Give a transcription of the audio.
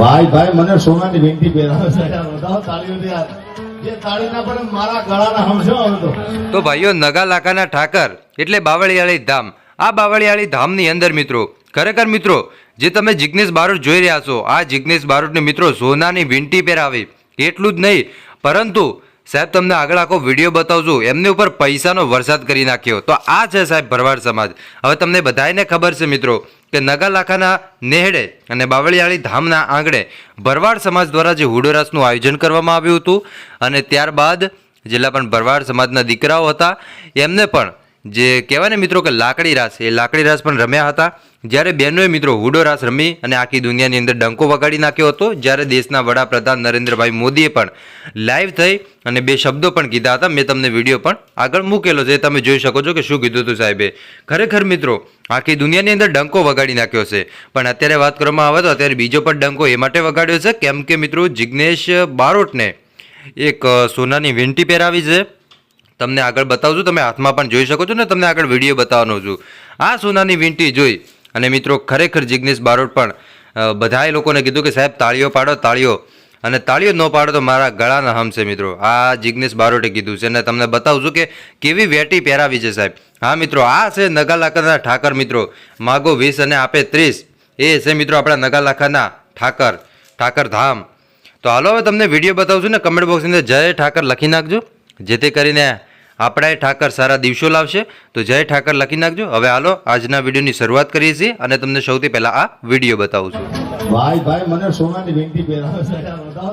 ભાઈ ભાઈ મને સોનાની વિનંતી પહેરાવે તો. ભાઈઓ નગા લાકાના ઠાકર એટલે બાવળિયાળી ધામ. આ બાવળિયાળી ધામની અંદર મિત્રો ખરેખર મિત્રો જે તમે જિગ્નેશ બારોટ જોઈ રહ્યા છો આ જિગ્નેશ બારોટને મિત્રો સોનાની વીંટી પહેરાવી. એટલું જ નહીં પરંતુ સાહેબ, તમને આગળ આખો વીડિયો બતાવજો. એમની ઉપર પૈસાનો વરસાદ કરી નાખ્યો. તો આ છે સાહેબ ભરવાડ સમાજ. હવે તમને બધાને ખબર છે મિત્રો કે નગા લાખાના નેહડે અને બાવળિયાળી ધામના આંગણે ભરવાડ સમાજ દ્વારા જે હુડોરાસનું આયોજન કરવામાં આવ્યું હતું અને ત્યારબાદ જેટલા પણ ભરવાડ સમાજના દીકરાઓ હતા, એમને પણ જે કહેવાય મિત્રો કે લાકડી રાસ, એ લાકડી રાસ પણ રમ્યા હતા. જ્યારે બહેનોએ મિત્રો હુડો રાસ રમી અને આખી દુનિયાની અંદર ડંકો વગાડી નાખ્યો હતો, જ્યારે દેશના વડાપ્રધાન નરેન્દ્રભાઈ મોદીએ પણ લાઈવ થઈ અને બે શબ્દો પણ કીધા હતા. મેં તમને વીડિયો પણ આગળ મૂકેલો છે તમે જોઈ શકો છો કે શું કીધું હતું સાહેબે. ખરેખર મિત્રો, આખી દુનિયાની અંદર ડંકો વગાડી નાખ્યો છે. પણ અત્યારે વાત કરવામાં આવે તો અત્યારે બીજો પણ ડંકો એ માટે વગાડ્યો છે. કેમ કે મિત્રો, જિગ્નેશ બારોટને એક સોનાની વીંટી પહેરાવી છે. તમને આગળ બતાવું છું તમે હાથમાં પણ જોઈ શકો છો ને, તમને આગળ વીડિયો બતાવવાનો છું. આ સોનાની વીંટી જોઈ. અને મિત્રો, ખરેખર જિગ્નેશ બારોટ પણ બધાએ લોકોને કીધું કે સાહેબ, તાળીઓ પાડો, તાળીઓ. અને તાળીઓ ન પાડો તો મારા ગળાના હમ છે, મિત્રો. આ જિગ્નેશ બારોટે કીધું છે. અને તમને બતાવું છું કે કેવી વેટી પહેરાવી છે, સાહેબ. હા, મિત્રો, આ છે નગાલાખાના ઠાકર, મિત્રો. માગો વીસ અને આપે ત્રીસ. એ છે, મિત્રો, આપણા નગાલાખાના ઠાકર ઠાકર ધામ. તો હાલો, હવે તમને વીડિયો બતાવું છું ને, કમેન્ટ બોક્સની અંદર જય ઠાકર લખી નાખજો. જેથી કરીને આપણા ઠાકર સારા દિવસો લાવશે. તો જય ઠાકર લખી નાખજો. હવે હાલો, આજના વિડીયોની શરૂઆત કરીએ છીએ અને તમને સૌથી પહેલા આ વીડિયો બતાવું છું. ભાઈ ભાઈ, મને સોનાની વિનંતી પહેરાવો બતાવો